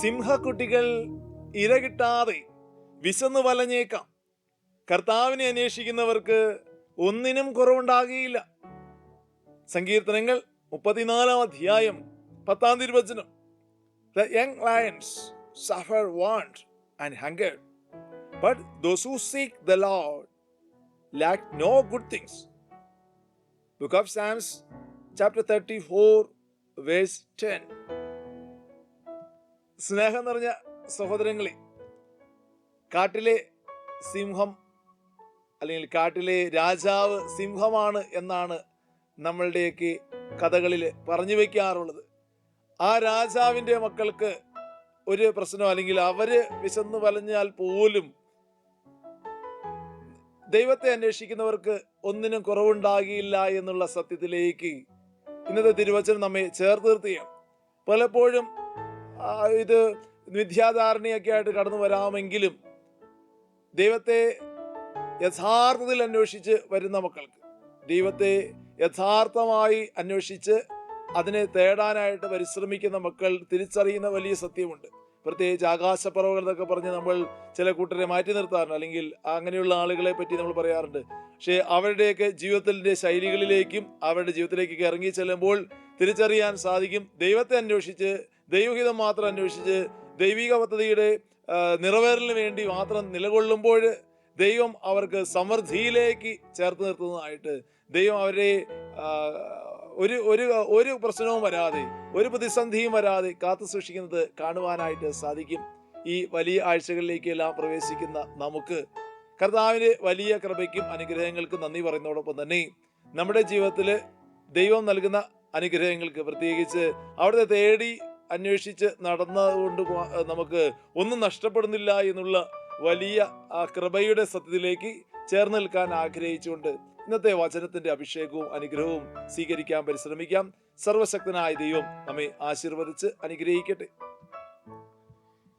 സിംഹക്കുട്ടികൾ ഇര കിട്ടാതെ വിശന്നു വലഞ്ഞേക്കാം കർത്താവിനെ അന്വേഷിക്കുന്നവർക്ക് ഒന്നിനും കുറവുണ്ടാകുകയില്ല സങ്കീർത്തനങ്ങൾ മുപ്പത്തിനാലാം അധ്യായം പത്താം തിരുവചനം the young lions suffer want and hunger but those seek the lord lack no good things. Book of Psalms, chapter 34, verse 10. സ്നേഹം നിറഞ്ഞ സഹോദരങ്ങളെ കാട്ടിലെ സിംഹം അല്ലെങ്കിൽ കാട്ടിലെ രാജാവ് സിംഹമാണ് എന്നാണ് നമ്മളുടെയൊക്കെ കഥകളിൽ പറഞ്ഞു വയ്ക്കാറുള്ളത്. ആ രാജാവിന്റെ മക്കൾക്ക് ഒരു പ്രശ്നം അല്ലെങ്കിൽ അവർ വിശന്ന് വലഞ്ഞാൽ പോലും ദൈവത്തെ അന്വേഷിക്കുന്നവർക്ക് ഒന്നിനും കുറവുണ്ടാകില്ല എന്നുള്ള സത്യത്തിലേക്ക് ഇന്നത്തെ തിരുവചനം നമ്മെ ചേർത്ത് നിർത്തുകയാണ്. പലപ്പോഴും ഇത് മിഥ്യാധാരണയൊക്കെ ആയിട്ട് കടന്നു വരാമെങ്കിലും ദൈവത്തെ യഥാർത്ഥത്തിൽ അന്വേഷിച്ച് വരുന്ന മക്കൾക്ക് ദൈവത്തെ യഥാർത്ഥമായി അന്വേഷിച്ച് അതിനെ തേടാനായിട്ട് പരിശ്രമിക്കുന്ന മക്കൾ തിരിച്ചറിയുന്ന വലിയ സത്യമുണ്ട്. പ്രത്യേകിച്ച് ആകാശപ്പറവുകൾ എന്നൊക്കെ പറഞ്ഞ് നമ്മൾ ചില കൂട്ടരെ മാറ്റി നിർത്താറുണ്ട്. അല്ലെങ്കിൽ അങ്ങനെയുള്ള ആളുകളെ പറ്റി നമ്മൾ പറയാറുണ്ട്. പക്ഷേ അവരുടെയൊക്കെ ജീവിതത്തിന്റെ ശൈലികളിലേക്കും അവരുടെ ജീവിതത്തിലേക്കൊക്കെ ഇറങ്ങി ചെല്ലുമ്പോൾ തിരിച്ചറിയാൻ സാധിക്കും. ദൈവത്തെ അന്വേഷിച്ച് ദൈവഹിതം മാത്രം അന്വേഷിച്ച് ദൈവിക പദ്ധതിയുടെ നിറവേറലിന് വേണ്ടി മാത്രം നിലകൊള്ളുമ്പോൾ ദൈവം അവർക്ക് സമൃദ്ധിയിലേക്ക് ചേർത്ത് നിർത്തുന്നതായിട്ട് ദൈവം അവരെ ഒരു ഒരു ഒരു പ്രശ്നവും വരാതെ ഒരു പ്രതിസന്ധിയും വരാതെ കാത്തു സൂക്ഷിക്കുന്നത് കാണുവാനായിട്ട് സാധിക്കും. ഈ വലിയ ആഴ്ചകളിലേക്കെല്ലാം പ്രവേശിക്കുന്ന നമുക്ക് കർത്താവിന് വലിയ കൃപയ്ക്കും അനുഗ്രഹങ്ങൾക്കും നന്ദി പറയുന്നതോടൊപ്പം തന്നെ നമ്മുടെ ജീവിതത്തിൽ ദൈവം നൽകുന്ന അനുഗ്രഹങ്ങൾക്ക് പ്രത്യേകിച്ച് അവിടുത്തെ തേടി അന്വേഷിച്ച് നടന്നതുകൊണ്ട് നമുക്ക് ഒന്നും നഷ്ടപ്പെടുന്നില്ല എന്നുള്ള വലിയ ആ കൃപയുടെ സത്യത്തിലേക്ക് ചേർന്ന് നിൽക്കാൻ ആഗ്രഹിച്ചുകൊണ്ട് ഇന്നത്തെ വചനത്തിന്റെ അഭിഷേകവും അനുഗ്രഹവും സ്വീകരിക്കാൻ പരിശ്രമിക്കാം. സർവശക്തനായ ദൈവം നമ്മെ ആശീർവദിച്ച് അനുഗ്രഹിക്കട്ടെ.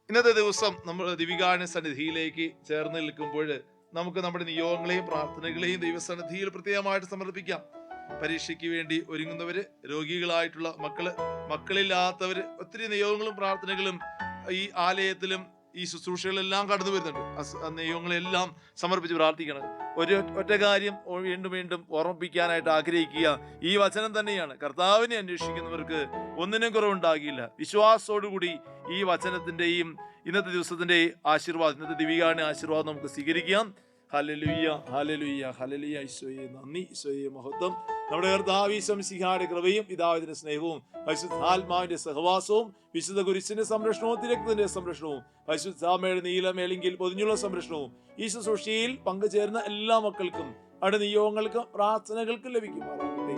ഇന്നത്തെ ദിവസം നമ്മൾ ദിവികാന സന്നിധിയിലേക്ക് ചേർന്ന് നിൽക്കുമ്പോൾ നമുക്ക് നമ്മുടെ നിയോഗങ്ങളെയും പ്രാർത്ഥനകളെയും ദൈവസന്നിധിയിൽ പ്രത്യേകമായിട്ട് സമർപ്പിക്കാം. പരീക്ഷയ്ക്ക് വേണ്ടി ഒരുങ്ങുന്നവര് രോഗികളായിട്ടുള്ള മക്കൾ മക്കളില്ലാത്തവര് ഒത്തിരി നിയോഗങ്ങളും പ്രാർത്ഥനകളും ഈ ആലയത്തിലും ഈ ശുശ്രൂഷകളെല്ലാം കടന്നു വരുന്നുണ്ട്. നിയോഗങ്ങളെല്ലാം സമർപ്പിച്ച് പ്രാർത്ഥിക്കണം. ഒരു ഒറ്റ കാര്യം വീണ്ടും വീണ്ടും ഓർമ്മിപ്പിക്കാനായിട്ട് ആഗ്രഹിക്കുക. ഈ വചനം തന്നെയാണ്. കർത്താവിനെ അന്വേഷിക്കുന്നവർക്ക് ഒന്നിനും കുറവുണ്ടാകില്ല. വിശ്വാസത്തോടുകൂടി ഈ വചനത്തിന്റെയും ഇന്നത്തെ ദിവസത്തിന്റെ ആശീർവാദം ഇന്നത്തെ ദിവികാണ് ആശീർവാദം നമുക്ക് സ്വീകരിക്കാം. ഹലലുയ്യ ഹലലുയ്യ ഹലലുയ്യ ഈശോയെ. നന്ദി ഈശോയെ. മഹത്വം. നമ്മുടെ കർത്താവീശം സിഹായുടെ കൃപയും പിതാവിന്റെ സ്നേഹവും പരിശുദ്ധാത്മാവിന്റെ സഹവാസവും വിശുദ്ധ കുരിശിന്റെ സംരക്ഷണവും തിരക്കത്തിന്റെ സംരക്ഷണവും പരിശുദ്ധാമയുടെ നീലമേലെങ്കിൽ പൊതിഞ്ഞുള്ള സംരക്ഷണവും ഈ ശുശ്രൂഷയിൽ പങ്കുചേരുന്ന എല്ലാ മക്കൾക്കും അവിടെ നിയോഗങ്ങൾക്കും പ്രാർത്ഥനകൾക്കും ലഭിക്കുമാറാകട്ടെ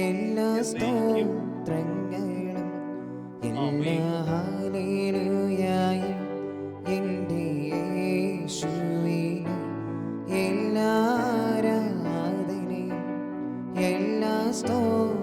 എല്ലാ എല്ലാ. സ്തോത്രങ്ങളും stole.